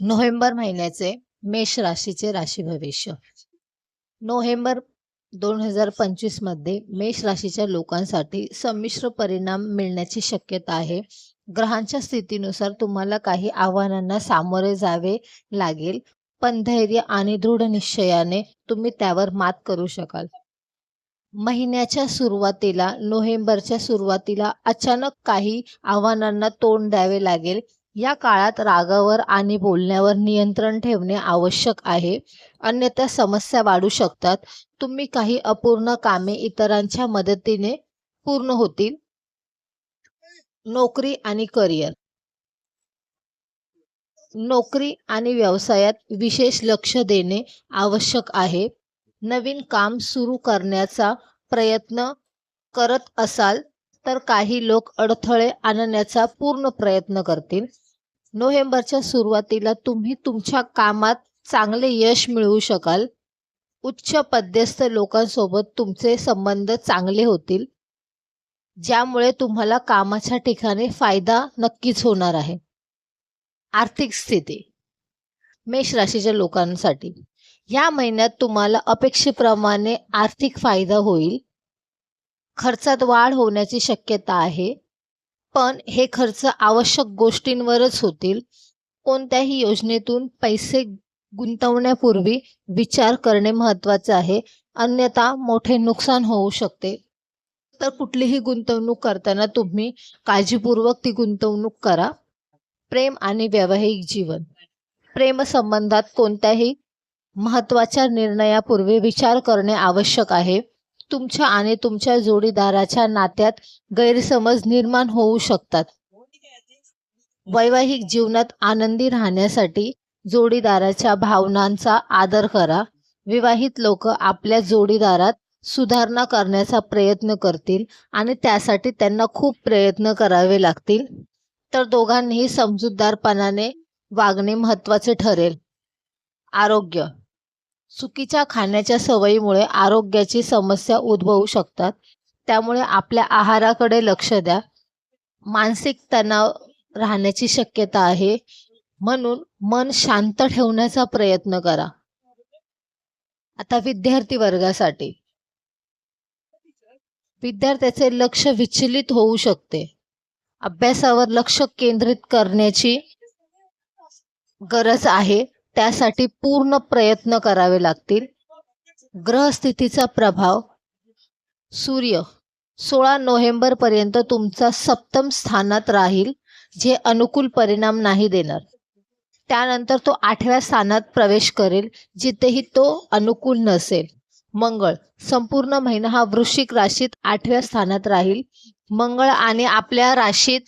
November महिन्याचे मेष राशीचे राशी भविष्य. नोव्हेंबर दोन हजार पंचवीसमध्ये मेष राशीच्या लोकांसाठी संमिश्र परिणाम मिळण्याची शक्यता आहे. ग्रहांच्या स्थितीनुसार तुम्हाला काही आव्हानांना सामोरे जावे लागेल. पण धैर्य आणि दृढ निश्चयाने तुम्ही त्यावर मात करू शकाल. महिन्याच्या सुरुवातीला नोव्हेंबरच्या सुरुवातीला अचानक काही आव्हानांना तोंड द्यावे लागेल. या काळात रागावर आणि बोलण्यावर नियंत्रण ठेवणे आवश्यक आहे. अन्यथा समस्या वाढू शकतात. तुम्ही काही अपूर्ण कामे इतरांच्या मदतीने पूर्ण होतील. नोकरी आणि करिअर. नोकरी आणि व्यवसायात विशेष लक्ष देणे आवश्यक आहे. नवीन काम सुरू करण्याचा प्रयत्न करत असाल तर काही लोक अडथळे आणण्याचा पूर्ण प्रयत्न करतील. नोव्हेंबरच्या सुरुवातीला तुम्ही तुमच्या कामात चांगले यश मिळवू शकाल. उच्च पद्यस्थ लोकांसोबत तुमचे संबंध चांगले होतील ज्यामुळे तुम्हाला कामाच्या ठिकाणी फायदा नक्कीच होणार आहे. आर्थिक स्थिती मेष राशीच्या लोकांसाठी. या महिन्यात तुम्हाला अपेक्षेप्रमाणे आर्थिक फायदा होईल. खर्चात वाढ होण्याची शक्यता आहे. पण हे खर्च आवश्यक गोष्टींवरच होतील. कोणत्याही योजनेतून पैसे गुंतवण्यापूर्वी विचार करणे महत्त्वाचे आहे. अन्यथा मोठे नुकसान होऊ शकते. तर कुठलीही गुंतवणूक करताना तुम्ही काळजीपूर्वक ती गुंतवणूक करा. प्रेम आणि व्यावहारिक जीवन. प्रेमसंबंधात कोणत्याही महत्त्वाच्या निर्णयापूर्वी विचार करणे आवश्यक आहे. तुमच्या आणि तुमच्या जोडीदाराच्या नात्यात गैरसमज निर्माण होऊ शकतात. वैवाहिक जीवनात आनंदी राहण्यासाठी जोडीदाराच्या भावनांचा आदर करा. विवाहित लोक आपल्या जोडीदारात सुधारणा करण्याचा प्रयत्न करतील आणि त्यासाठी त्यांना खूप प्रयत्न करावे लागतील. तर दोघांनीही समजूतदारपणाने वागणे महत्त्वाचे ठरेल. आरोग्य चुकीच्या खाण्याच्या सवयीमुळे आरोग्याची समस्या उद्भवू शकतात. त्यामुळे आपल्या आहाराकडे लक्ष द्या. मानसिक तणाव राहण्याची शक्यता आहे. म्हणून मन शांत ठेवण्याचा प्रयत्न करा. आता विद्यार्थी वर्गासाठी. विद्यार्थ्याचे लक्ष विचलित होऊ शकते. अभ्यासावर लक्ष केंद्रित करण्याची गरज आहे. त्यासाठी पूर्ण प्रयत्न करावे लागतील. ग्रहस्थितीचा प्रभाव सूर्य सोळा नोव्हेंबर पर्यंत तुमचा सप्तम स्थानात राहील जे अनुकूल परिणाम नाही देणार. त्यानंतर तो आठव्या स्थानात प्रवेश करेल जिथेही तो अनुकूल नसेल. मंगळ संपूर्ण महिना हा वृश्चिक राशीत आठव्या स्थानात राहील. मंगळ आणि आपल्या राशीत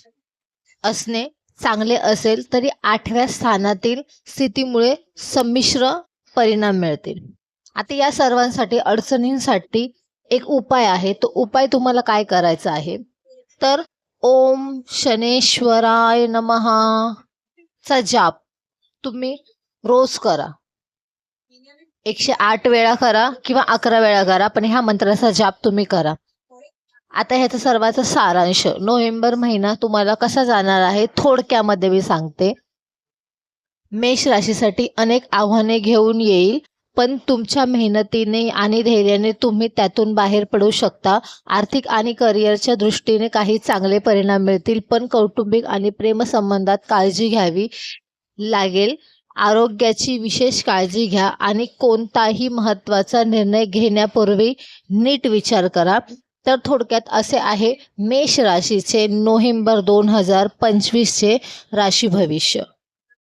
असणे चांगले असेल तरी आठव्या स्थानातील स्थितीमुळे संमिश्र परिणाम मिळतील. आता या सर्वांसाठी अडचणींसाठी एक उपाय आहे. तो उपाय तुम्हाला काय करायचा आहे? तर ओम शनेश्वराय नमहा चा जाप तुम्ही रोज करा. एकशे आठ वेळा करा किंवा अकरा वेळा करा पण ह्या मंत्राचा जाप तुम्ही करा. आता ह्याचा सर्वांचा सारांश. नोव्हेंबर महिना तुम्हाला कसा जाणार आहे थोडक्यामध्ये मी सांगते. मेष राशीसाठी अनेक आव्हाने घेऊन येईल पण तुमच्या मेहनतीने आणि धैर्याने तुम्ही त्यातून बाहेर पडू शकता. आर्थिक आणि करिअरच्या दृष्टीने काही चांगले परिणाम मिळतील पण कौटुंबिक आणि प्रेमसंबंधात काळजी घ्यावी लागेल. आरोग्याची विशेष काळजी घ्या आणि कोणताही महत्त्वाचा निर्णय घेण्यापूर्वी नीट विचार करा. तर थोडक्यात असे आहे. मेष राशीचे नोव्हेंबर दोन हजार पंचवीसचे राशी भविष्य.